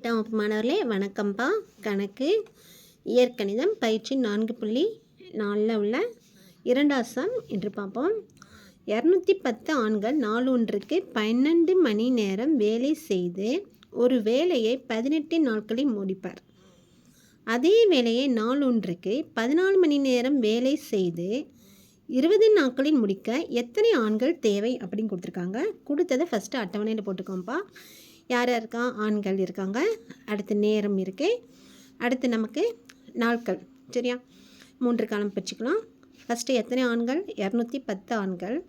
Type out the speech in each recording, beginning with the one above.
எட்டாம் வகுப்பு மாணவர்களே வணக்கம்ப்பா கணக்கு. இயற்கணிதம் பயிற்சி நான்கு புள்ளி நாலில் உள்ள இரண்டாசம் என்று பார்ப்போம். இரநூத்தி பத்து ஆண்கள் நாலு ஒன்றுக்கு பன்னெண்டு மணி நேரம் வேலை செய்து ஒரு வேலையை பதினெட்டு நாட்களில் முடிப்பார். அதே வேலையை நாள் ஒன்றுக்கு பதினாலு மணி நேரம் வேலை செய்து இருபது நாட்களில் முடிக்க எத்தனை ஆண்கள் தேவை அப்படின்னு கொடுத்துருக்காங்க. கொடுத்ததை ஃபஸ்ட்டு அட்டவணையில் போட்டுக்கோம்ப்பா யார் யாருக்கா ஆண்கள் இருக்காங்க. அடுத்து நேரம் இருக்குது அடுத்து நமக்கு நாட்கள். சரியா? மூன்று காலம் பிரிச்சுக்கலாம். ஃபஸ்ட்டு எத்தனை ஆண்கள்? இரநூத்தி பத்து ஆண்கள்.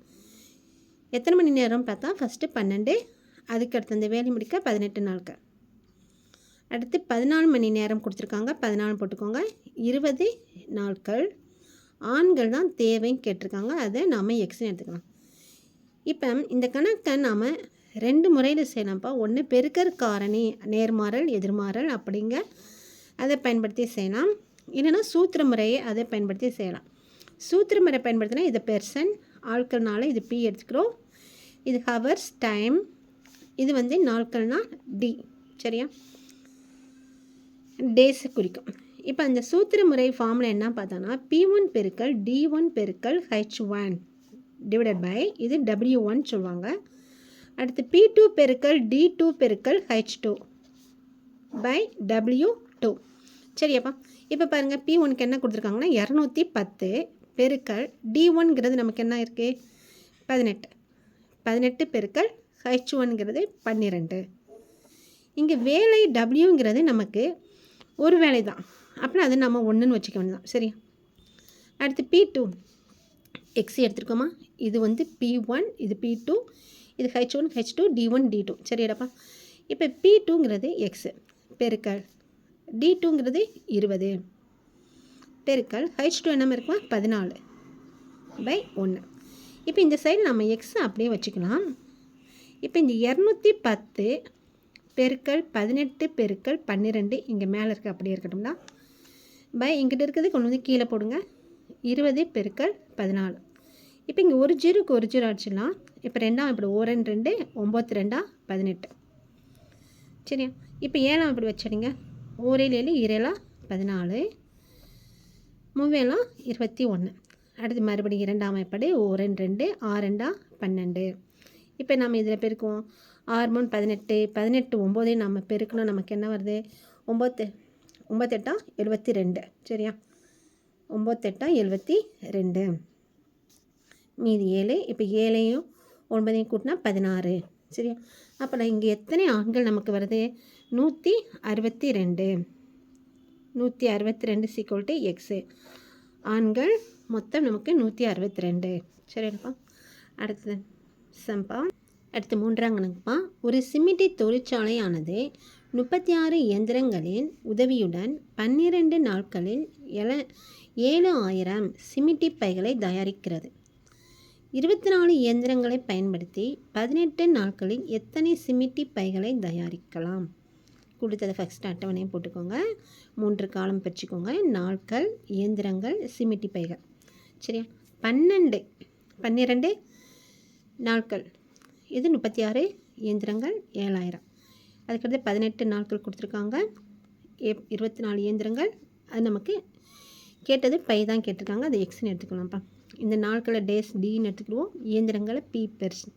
எத்தனை மணி நேரம் பார்த்தா? ஃபஸ்ட்டு பன்னெண்டு. அதுக்கடுத்து அந்த வேலை முடிக்க பதினெட்டு நாட்கள். அடுத்து பதினாலு மணி நேரம் கொடுத்துருக்காங்க. பதினாலு போட்டுக்கோங்க. இருபது நாட்கள். ஆண்கள் தான் தேவைன்னு கேட்டிருக்காங்க. அதை நாம் எக்ஸ்னு எடுத்துக்கலாம். இப்போ இந்த கணக்கை நாம் ரெண்டு முறையில் செய்யலாம்ப்பா ஒன்று பெருக்கற் காரணி நேர்மாறல் எதிர்மாறல் அப்படிங்க. அதை பயன்படுத்தி செய்யலாம். இல்லைன்னா சூத்திர முறையை அதை பயன்படுத்தி செய்யலாம். சூத்திர முறை பயன்படுத்தினா இது பெர்சன் ஆட்கள்னால இது பி எடுத்துக்கிறோம். இது ஹவர்ஸ் டைம் இது வந்து நாட்கள்னால் டி சரியா? டேஸை குறிக்கும். இப்போ அந்த சூத்திர முறை ஃபார்மில் என்ன பார்த்தோன்னா பி ஒன் பெருக்கல் டி ஒன் பெருக்கல் ஹெச் ஒன் டிவைடட் பை இது டபிள்யூ ஒன் சொல்லுவாங்க. அடுத்து பி டூ பெருக்கல் டி டூ பெருக்கல் H two by W two சரியாப்பா. இப்போ பாருங்கள் பி ஒனுக்கு என்ன கொடுத்துருக்காங்கன்னா இரநூத்தி பத்து பெருக்கல் டி ஒன்கிறது நமக்கு என்ன இருக்குது பதினெட்டு. பதினெட்டு பெருக்கல் ஹெச் ஒன்கிறது பன்னிரெண்டு. இங்கே வேலை டபிள்யூங்கிறது நமக்கு ஒரு வேலை தான் அப்புறம் அது நம்ம ஒன்றுன்னு வச்சுக்க வேண்டியதான் சரி அடுத்து பி டூ எக்ஸி எடுத்துருக்கோமா? இது வந்து பி ஒன் இது பி டூ இது H one H two T one T two சரியாடப்பா? இப்போ பி டூங்கிறது எக்ஸு பெருக்கல். டி டூங்கிறது இருபது. பெருக்கல். ஹெச் டூ என்ன இருக்குமா? பதினாலு பை ஒன்று இப்போ இந்த சைடு நம்ம எக்ஸை அப்படியே வச்சுக்கலாம். இப்போ இந்த இரநூத்தி பத்து பெருக்கல் பதினெட்டு பெருக்கல் பன்னிரெண்டு இங்கே மேலே இருக்க அப்படியே இருக்கட்டும்னா பை இங்கிட்ட இருக்கிறது கொண்டு வந்து கீழே போடுங்க. இருபது பெருக்கல் பதினாலு. இப்போ இங்கே ஒரு ஜீரோக்கு ஒரு ஜீரோ அடிச்சிடலாம். இப்போ ரெண்டாம் இப்படி ஓரன் ரெண்டு ஒம்பத்தி ரெண்டா பதினெட்டு. சரியா? இப்போ ஏழாம் இப்படி வச்சிடுங்க ஓரேழு ஏழு இரேலா பதினாலு. மூவேலாம் இருபத்தி ஒன்று அடுத்து மறுபடியும் இரண்டாம் எப்படி? ஓரன் ரெண்டு ஆறெண்டா பன்னெண்டு. இப்போ நம்ம இதில் பெருக்குவோம். ஆறு மூணு பதினெட்டு பதினெட்டு ஒம்போதே நம்ம பெருக்கணும். நமக்கு என்ன வருது? ஒம்பத்து ஒம்பத்தெட்டா எழுபத்தி ரெண்டு. சரியா? ஒம்பத்தெட்டா எழுபத்தி ரெண்டு. மீதி ஏழு இப்போ ஏழையும் ஒன்பதையும் கூட்டினா பதினாறு. சரியா? அப்போ நான் இங்கே எத்தனை ஆண்கள் நமக்கு வருது? நூற்றி அறுபத்தி ரெண்டு. நூற்றி அறுபத்தி ரெண்டு சீக்குவல் டு எக்ஸு ஆண்கள் மொத்தம் நமக்கு நூற்றி அறுபத்தி ரெண்டு. சரிப்பா அடுத்தது சம்பா. அடுத்து மூன்றாம் கணக்குப்பா ஒரு சிமிட்டி தொழிற்சாலையானது முப்பத்தி ஆறு இயந்திரங்களின் உதவியுடன் பன்னிரண்டு நாட்களில் எல ஏழு ஆயிரம் சிமிட்டி பைகளை தயாரிக்கிறது. இருபத்தி நாலு இயந்திரங்களை பயன்படுத்தி பதினெட்டு நாட்களில் எத்தனை சிமிட்டி பைகளை தயாரிக்கலாம்? கொடுத்ததை ஃபஸ்ட் அட்டவணையை போட்டுக்கோங்க. மூன்று காலம் பிரிச்சுக்கோங்க நாட்கள் இயந்திரங்கள் சிமிட்டி பைகள். சரியா? பன்னெண்டு பன்னிரெண்டு நாட்கள். இது முப்பத்தி ஆறு இயந்திரங்கள் ஏழாயிரம். அதுக்கடுத்து பதினெட்டு நாட்கள் கொடுத்துருக்காங்க. எ இருபத்தி நாலு இயந்திரங்கள். அது நமக்கு கேட்டது பை தான் கேட்டிருக்காங்க. அது எக்ஸ்னு எடுத்துக்கலாம்ப்பா. இந்த நாட்களை டேஸ் டின்னு எடுத்துக்கிடுவோம். இயந்திரங்களை பி பெர்சன்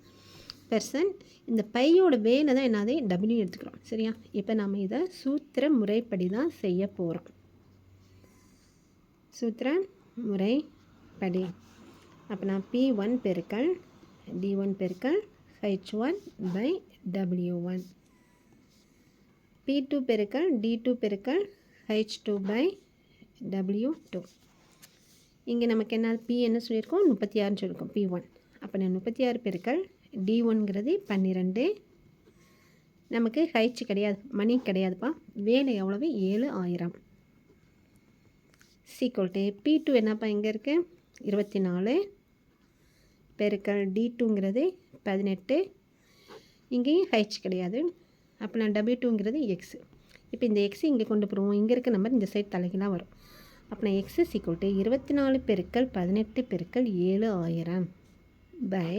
பெர்சன் இந்த பையோட வேலை தான் என்னது டபிள்யூ எடுத்துக்கிறோம். சரியா? இப்போ நம்ம இதை சூத்திர முறைப்படி தான் செய்ய போகிறோம் சூத்திர முறைப்படி. அப்போ நான் பி ஒன் பெருக்கல் டி ஒன் பெருக்கல் H one by W one P two பெருக்கல் டி டூ பெருக்கல் H two by W two இங்கே நமக்கு என்ன பி என்ன சொல்லியிருக்கோம்? முப்பத்தி ஆறுன்னு சொல்லியிருக்கோம் பி ஒன் அப்போ நான் முப்பத்தி ஆறு பெருக்கள் டி ஒன்ங்கிறது பன்னிரெண்டு. நமக்கு ஹைச் கிடையாது மணி கிடையாதுப்பா. வேலை எவ்வளவு? ஏழு ஆயிரம். சீக்வல் பி டூ என்னப்பா எங்கே இருக்குது இருபத்தி நாலு பெருக்கள் டி டூங்கிறது பதினெட்டு. இங்கேயும் ஹைச் கிடையாது. அப்போ நான் டபிள்யூ டூங்கிறது எக்ஸு இப்போ இந்த எக்ஸ் இங்கே கொண்டு போடுவோம். இங்கே இருக்க நம்பர் இந்த சைட் தலைகளாக வரும். அப்போ எக்ஸ் சீக்வல் டு இருபத்தி நாலு பெருக்கள் பதினெட்டு பெருக்கள் ஏழு ஆயிரம் பை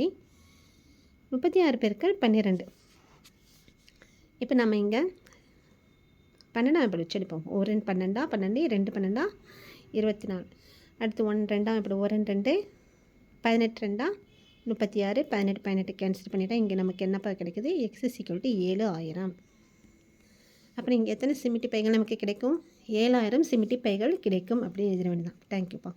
முப்பத்தி ஆறு பெருக்கள் பன்னிரெண்டு. இப்போ நம்ம இங்கே பன்னெண்டாம் இப்படி வச்செடுப்போம் ஒரு ரெண்டு பன்னெண்டா பன்னெண்டு ரெண்டு பன்னெண்டா இருபத்தி நாலு அடுத்து ஒன் ரெண்டாம் இப்படி ஒரு ரெண்டு ரெண்டு பதினெட்டு ரெண்டா முப்பத்தி ஆறு பதினெட்டு பதினெட்டு கேன்சல் பண்ணிவிட்டால் இங்கே நமக்கு என்னப்பா கிடைக்குது? எக்ஸ் சிக்வல் ஏழு ஆயிரம். அப்புறம் இங்கே எத்தனை சிமிட்டி பைகள் நமக்கு கிடைக்கும்? ஏழாயிரம் சிமிட்டி பைகள் கிடைக்கும் அப்படின்னு எழுதிட வேண்டியதான் தேங்க்யூப்பா